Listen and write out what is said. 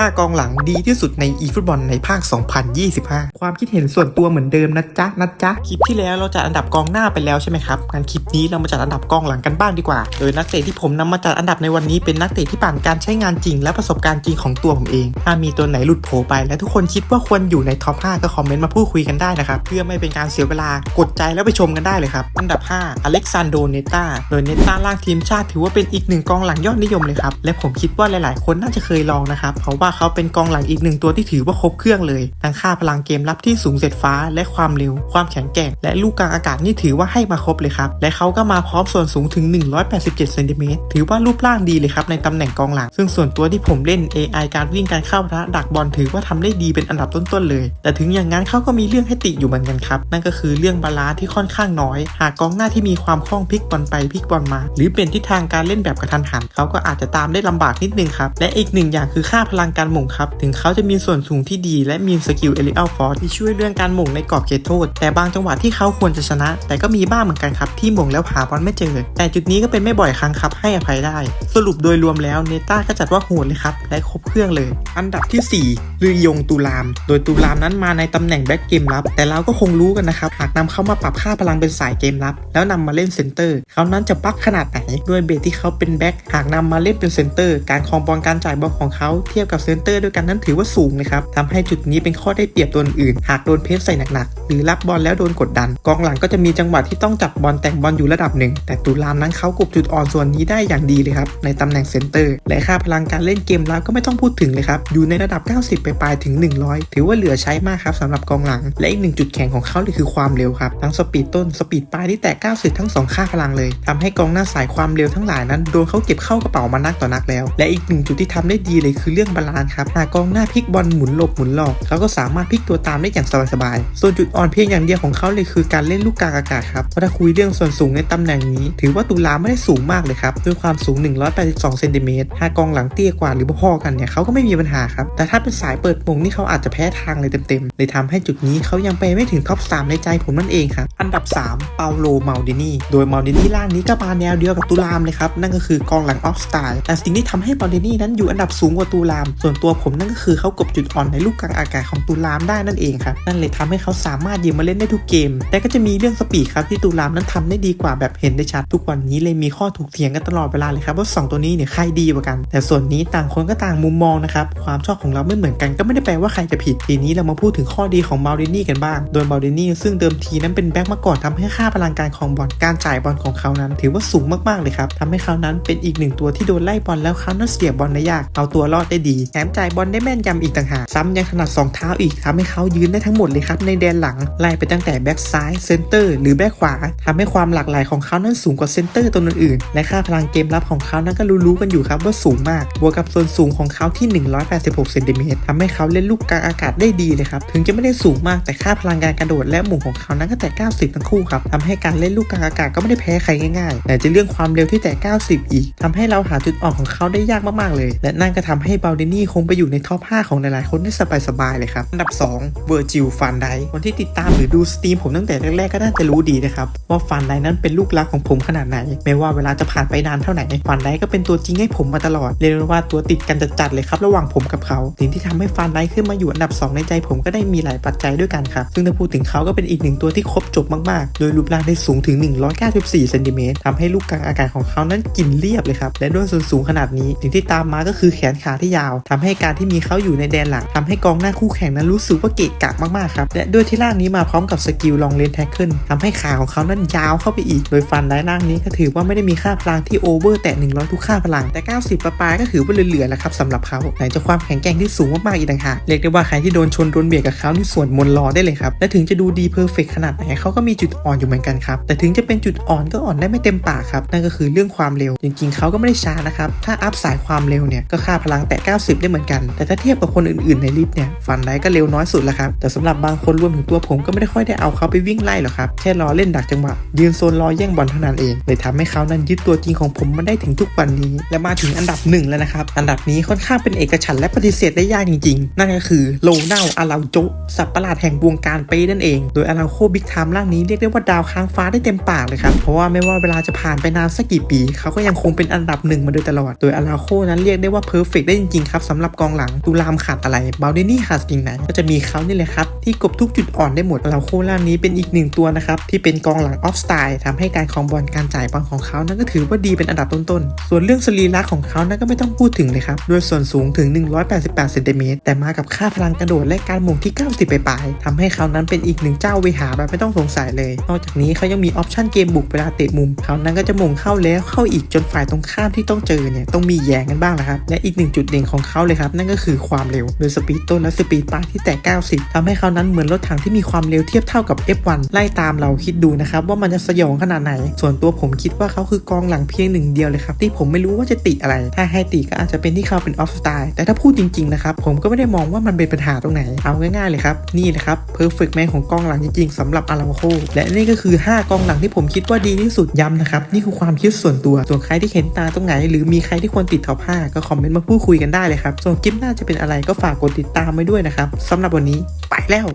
5 กองหลังดีที่สุดใน e ฟุตบอลในภาค 2025 ความคิดเห็นส่วนตัวเหมือนเดิมนะจ๊ะนะจ๊ะ คลิปที่แล้วเราจัดอันดับกองหน้าไปแล้วใช่ไหมครับงั้นคลิปนี้เรามาจัดอันดับกองหลังกันบ้างดีกว่า โดยนักเตะที่ผมนำมาจัดอันดับในวันนี้เป็นนักเตะที่ผ่านการใช้งานจริง และประสบการณ์จริงของตัวผมเอง ถ้ามีตัวไหนหลุดโผไป และทุกคนคิดว่าควรอยู่ในท็อป 5 ก็คอมเมนต์มาพูดคุยกันได้นะครับ เพื่อไม่เป็นการเสียเวลากดใจแล้วไปชมกันได้เลยครับ อันดับ 5 อเล็กซานโดเนต้า โดยเนต้าล่างทีมชาติถือว่าเป็นอีกหนึ่งกองหลังยอดนิยมเลยครับ และผมคิดว่าหลาย ๆ คนน่าจะเคยลองนะครับ เพราะว่าเขาเป็นกองหลังอีกหนึ่งตัวที่ถือว่าครบเครื่องเลย ทั้งค่าพลังเกมรับที่สูงเสร็จฟ้าและความเร็ว ความแข็งแกร่ง และลูกกลางอากาศนี่ถือว่าให้มาครบเลยครับ และเขาก็มาพร้อมส่วนสูงถึง 187เซนติเมตรถือว่ารูปร่างดีเลยครับในตำแหน่งกองหลัง ซึ่งส่วนตัวที่ผมเล่น AI การวิ่งการเข้าระดักบอลถือว่าทำได้ดีเป็นอันดับต้นๆเลย แต่ถึงอย่างนั้นเขาก็มีเรื่องให้ติอยู่เหมือนกันครับ นั่นก็คือเรื่องบาลานซ์ที่ค่อนข้างน้อย หากกองหน้าที่มีความคล่องพลิกบอลไปพลิกบอลมา หรือเป็นทิศทางการเล่นแบบกระทันหันเขาก็อาจจะตามได้ลำบากนิดนึงครับและอีกหนึ่งอย่างคือค่าพลังการหม่งครับ ถึงเขาจะมีส่วนสูงที่ดีและมีสกิลเอลิอัลฟอร์ที่ช่วยเรื่องการหม่งในกรอบเขตโทษ แต่บางจังหวะที่เขาควรจะชนะ แต่ก็มีบ้างเหมือนกันครับที่หม่งแล้วหาบอลไม่เจอ แต่จุดนี้ก็เป็นไม่บ่อยครั้งครับให้อภัยได้ สรุปโดยรวมแล้วเนต้าก็จัดว่าโหดเลยครับและครบเครื่องเลย อันดับที่ 4 ลือยงตูลาม โดยตูลามนั้นมาในตำแหน่งแบ็กเกมรับ แต่เราก็คงรู้กันนะครับหากนำเขามาปรับค่าพลังเป็นสายเกมรับ แล้วนำมาเล่นเซนเตอร์เขานั้นจะปักขนาดไหนด้วยเบสที่เขาเป็นแบ็กหากนำมาเล่นเป็นเซนเตอร์การครองบอลการจ่ายบอลของเขาเทียบกับเซนเตอร์ด้วยกันนั้นถือว่าสูงนะครับทำให้จุดนี้เป็นข้อได้เปรียบตัวอื่น หากโดนเพสใส่หนักๆ หรือรับบอลแล้วโดนกดดัน กองหลังก็จะมีจังหวะที่ต้องจับบอลแต่งบอลอยู่ระดับหนึ่ง แต่ตูลามนั้นเขากบจุดอ่อนส่วนนี้ได้อย่างดีเลยครับ ในตำแหน่งเซนเตอร์ และค่าพลังการเล่นเกมรับก็ไม่ต้องพูดถึงเลยครับ อยู่ในระดับ 90 ไปปลายถึง 100 ถือว่าเหลือใช้มากครับสำหรับกองหลัง และอีกหนึ่งจุดแข็งของเขาเลยคือความเร็วครับ ทั้งสปีดต้น สปีดปลายที่แตะ90 ทั้ง 2 ค่าพลังเลยทำให้กองหน้าสายความเร็วทั้งหลายนั้นโดนเขาเก็บเข้ากระเป๋ามานักต่อนักแล้ว และอีกหนึ่งจุดที่ทำได้ดีเลยคือเรื่องบาลานครับหากกองหน้าพลิกบอลหมุนหลบหมุนหลอกเขาก็สามารถพลิกตัวตามได้อย่างสบายๆ ส่วนจุดอ่อนเพียงอย่างเดียวของเขาเลยคือการเล่นลูกกลางอากาศครับเพราะถ้าคุยเรื่องส่วนสูงในตำแหน่งนี้ ถือว่าตุลาไม่ได้สูงมากเลยครับด้วยความสูง 182เซนติเมตรหากกองหลังเตี้ยกว่าหรือพอๆกันเนี่ยเขาก็ไม่มีปัญหาครับแต่ถ้าเป็นสายเปิดมงนี่เขาอาจจะแพ้ทางเลยเต็มๆเลยทำให้จุดนี้เขายังไปไม่ถึงท็อป 3 ในใจผมนั่นเองครับอันดับ 3 เปาโลเมาดินีโดยเมาดินีล่างนี้ก็มาแนวเดียวกับตูลามเลยครับนั่นก็คือกองหลังออฟสไตล์แต่สิ่งที่ทำให้มาดินีนั้นอยู่อันดับสูงกว่าตูลามส่วนตัวผมนั่นก็คือเขากบจุดอ่อนในลูกกลางอากาศของตูลามได้นั่นเองครับ นั่นเลยทำให้เขาสามารถยืมมาเล่นได้ทุกเกม แต่ก็จะมีเรื่องสปีดครับที่ตูลามนั้นทำได้ดีกว่าแบบเห็นได้ชัด ทุกวันนี้เลยมีข้อถูกเถียงกันตลอดเวลาเลยครับว่าสองตัวนี้เนี่ยใครดีกว่ากัน แต่ส่วนนี้ต่างคนก็ต่างมุมมองนะครับ ความชอบของเราไม่เหมือนกันก็ไม่ได้แปลว่าใครจะผิด ทีนี้เรามาพูดถึงข้อดีของมาดินี่กันบ้าง โดยมาดินี่ซึ่งเดิมทีนั้นเป็นแบ็คมาก่อนทำให้ค่าพลังการของบอลการจ่ายบอลของเขานั้น ถือว่าสูงมากๆเลยครับทำให้เขานั้นเป็นอีกหนึ่งตัวที่โดนไล่บอลแล้วเขานั้นเสียบอลได้ยากเอาตัวรอดได้ดีแถมจ่ายบอลได้แม่นยำอีกต่างหากซ้ำยังถนัดสองเท้าอีกทำให้เขายืนได้ทั้งหมดเลยครับในแดนหลังไล่ไปตั้งแต่แบ็คซ้ายเซนเตอร์หรือแบ็คขวาทำให้ความหลากหลายของเขานั้นสูงกว่าเซนเตอร์ตัวอื่นๆและค่าพลังเกมรับของเขานั้นก็รู้ๆกันอยู่ครับว่าสูงมากบวกกับส่วนสูงของเขาที่ 186เซนติเมตรทำให้เขาเล่นลูกกลางอากาศได้ดีเลยครับถึงจะไม่ได้สูงมากแต่ค่าพลังการกระโดดและหม่ของเขานั้นก็แต่ 90 ทั้งคู่ครับทำให้การเล่นลูกกลางอากาศก็ไม่ได้แพ้ใครง่ายๆ แต่จะเรื่องความเร็วที่แต่ 90 อีกทำให้เราหาจุดอ่อนของเขาได้ยากมากๆเลย และนั่นก็ทำให้บลเดนีคงไปอยู่ในท็อป 5 ของหลายๆ คนได้สบาย ๆ เลยครับ อันดับ 2 เวอร์จิลฟันไดคนที่ติดตามหรือดูสตรีมผมตั้งแต่แรก ๆ ก็น่าจะรู้ดีนะครับ ว่าฟันไดนั้นเป็นลูกรักของผมขนาดไหน ไม่ว่าเวลาจะผ่านไปนานเท่าไหร่ฟันไดก็เป็นตัวจริงให้ผมมาตลอด เรียกได้ว่าตัวติดกันจัดๆเลยครับระหว่างผมกับเขาสิ่งที่ทำให้ฟันไดขึ้นมาอยู่อันดับ 2 ในใจผมก็ได้มีหลายปัจจัยด้วยกันครับซึ่งถ้าพูดถึงเขาก็เป็นอีกหนึ่งตัวที่ครบจบมากๆ โดยรูปร่างได้สูงถึง 194เซนติเมตรทำให้ลูกกลางอากาศของเขานั้นกินเรียบเลยครับและด้วยส่วนสูงขนาดนี้สิ่งที่ตามมาก็คือแขนขาที่ยาวทำให้การที่มีเขาอยู่ในแดนหลังทำให้กองหน้าคู่แข่งนั้นรู้สึกว่าเกะกะมากๆครับ และด้วยที่ร่างนี้มาพร้อมกับสกิลลองเลนแท็กเกิลทำให้ขาของเขานั้นยาวเข้าไปอีก โดยฟันได้ร่างนี้ก็ถือว่าไม่ได้มีค่าพลังที่โอเวอร์แต่ 100 ทุกค่าพลังแต่ 90 ประปายก็ถือว่าเหลือๆแล้วครับสำหรับเขาไหนจะความแข็งแกร่งที่สูงมากๆอีกต่างหากเรียกได้ว่าใครที่โดนชนโดนเบียดกับเขานี่ส่วนมนต์รอได้เลยครับและถึงจะดูดีเพอร์เฟกขนาดไหนเขาก็มีจุดอ่อนอยู่เหมือนกันครับแต่ถึงจะเป็นจุดอ่อนก็อ่อนได้ไม่เต็มปากครับนั่นก็คือเรื่องความเร็ว จริงๆเขาก็ไม่ได้ช้านะครับถ้าอัพสายความเร็วเนี่ยก็ค่าพลังแต่ 90ได้เหมือนกัน แต่ถ้าเทียบกับคนอื่นๆในลิสต์เนี่ยฟันได้ก็เร็วน้อยสุดแล้วครับ แต่สำหรับบางคนรวมถึงตัวผมก็ไม่ได้ค่อยได้เอาเขาไปวิ่งไล่หรอกครับ แค่รอเล่นดักจังหวะ ยืนโซนรอแย่งบอลเท่านั้นเองเลยทำให้เขานั้นยึดตัวจริงของผมมาได้ถึงทุกวันนี้ และมาถึงอันดับหนึ่งแล้วนะครับ อันดับนี้ค่อนข้างเป็นเอกฉันและปฏิเสธได้ยากจริงๆ นั่นก็คือโลเนาอาราโจสับประหลาดแห่งวงการเป้นั่นเอง โดยอาราโคบิ๊กไทม์ร่างนี้เรียกได้ว่าดาวค้างฟ้าได้เต็มปากเลยครับ เพราะว่าไม่ว่าเวลาจะผ่านไปนานสักกี่ปี เขาก็ยังคงเป็นอันดับหนึ่งมาโดยตลอด โดยอาราโคนั้นเรียกได้ว่าเพอร์เฟกได้จริงๆครับครับสำหรับกองหลังตูรามขาดอะไรบาลเดนี่ขาดสิ่งไหนก็จะมีเขานี่แหละครับที่กบทุกจุดอ่อนได้หมดเราโคล่านี้เป็นอีกหนึ่งตัวนะครับที่เป็นกองหลังออฟสไตล์ทำให้การคองบอลการจ่ายบอลของเขานั้นก็ถือว่าดีเป็นอันดับต้นๆ ส่วนเรื่องสรีระของเขานั้นก็ไม่ต้องพูดถึงเลยครับด้วยส่วนสูงถึง 188เซนติเมตรแต่มากับค่าพลังกระโดดและการหม่งที่ 90 ไปปลายๆทำให้เขานั้นเป็นอีกหนึ่งเจ้าเวหาแบบไม่ต้องสงสัยเลย นอกจากนี้เขายังมีออปชั่นเกมบุกเวลาเตะมุมเขานั้นก็จะหม่งเข้าแล้วเข้าอีกจนฝ่ายตรงข้ามที่ต้องเจอเนี่ยต้องมีแย่งกันบ้างนะครับและอีกหนึ่งจุดเด่นของเขาเลยครับ นั่นก็คือความเร็วโดยสปีดต้นและสปีดปลายที่แตะ 90ทำให้เขานั้นเหมือนรถถังที่มีความเร็วเทียบเท่ากับ F1 ไล่ตามเราคิดดูนะครับว่ามันจะสยองขนาดไหน ส่วนตัวผมคิดว่าเขาคือกองหลังเพียงหนึ่งเดียวเลยครับที่ผมไม่รู้ว่าจะติอะไร ถ้าให้ติก็อาจจะเป็นที่เขาเป็นออฟสไตล์แต่ถ้าพูดจริงๆนะครับผมก็ไม่ได้มองว่ามันเป็นปัญหาตรงไหนเอาง่ายๆเลยครับนี่นะครับ perfect man ของกองหลังจริงๆสำหรับอาราโคและนี่ก็คือ 5 กองหลังที่ผมคิดว่าดีที่สุดย้ำนะครับนี่คือความคิดส่วนตัวส่วนใครที่เห็นตาตรงไหน หรือมีใครที่ควรติดท็อป5ก็คอมเมนต์มาพูดคุยกันได้เลยครับส่วนคลิปหน้าจะเป็นอะไรก็ฝากกดติดตามไว้ด้วยนะครับสำหรับวันนี้ไปแล้ว